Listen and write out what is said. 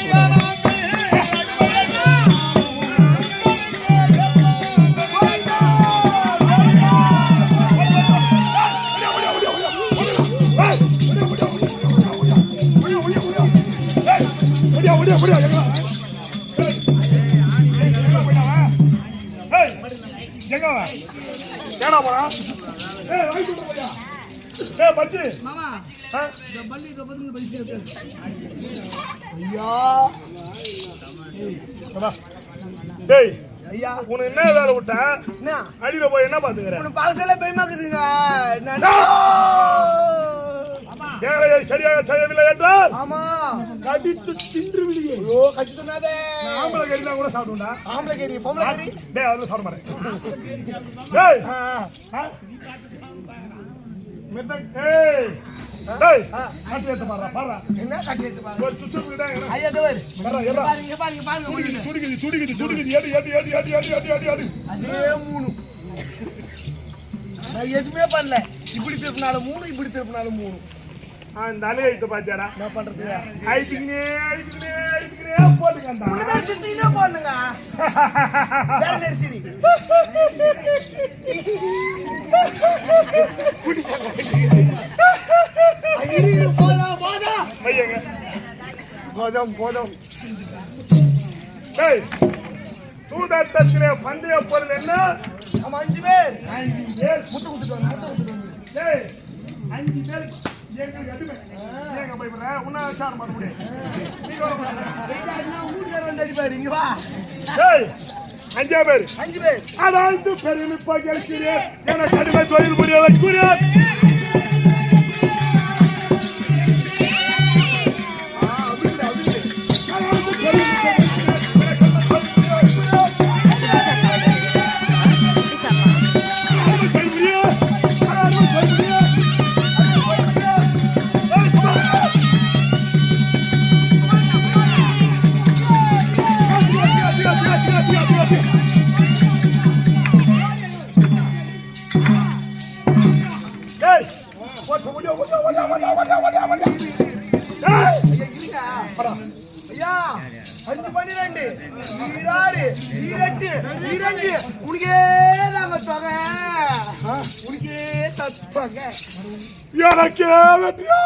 சொல்கிறாங்க எங்க போறான் ஏய் வாங்கி போடா. ஏய் பச்சி மாமா? இந்த பள்ளி இந்த பதினஞ்சு பைசா ஐயா. டேய் ஐயா. உனக்கு என்ன வேலை விட்டேன் என்ன? அடியில போய் என்ன பாத்துக்கிற உனக்கு பழசெல்ல பயமாக்குதுங்க வேலையை சரியாக செய்யவில்லை என்றால் ஆமா. கடித்து தின்று விடுங்க ஐயோ கட்டுனாதே ஆம்பளை கறினா கூட சாப்பிடுண்டா ஆம்பளை கேரி பொம்பளை டேய் அதுல சாப்பிட மாட்டேன். டேய். எதுவுமே பண்ணல. இப்படி திருப்பினாலும் மூணு இப்படி திருப்பினாலும் மூணு. ஆ இந்த அலையை இத்த பாத்தியாடா என்ன பண்றது? அழிச்சுக்கினே அழிச்சுக்கினே அழிச்சுக்கினே போட்டுக்கண்டா மூணு பேர் சுத்தினே வேற நெரிசரி போதும் போதும். தூதாட்டத்திலே பந்தய பொருள் என்ன நம்ம அஞ்சு பேர் அஞ்சு பேர் முத்து கொடுத்துட்டு முத்து கொடுத்துட்டு அஞ்சு பேர் எங்களுக்கு எதுவுமே ஏங்க பயப்படுற உன்ன விசாரம் பண்ண முடியும் நீ வர மாட்டேன் ஊர் அஞ்சா பேர். அஞ்சு பேர். அதாவது பெருமிப்பா கேட்கிறேன். என கடுமை தொழில் புரிய வைக்கிறேன் ஐயா, அஞ்சு பன்னிரெண்டு, ஈராறு, ஈரெட்டு, ஈரஞ்சு. உனக்கே தொகை. தொகை. எனக்கே வெற்றியா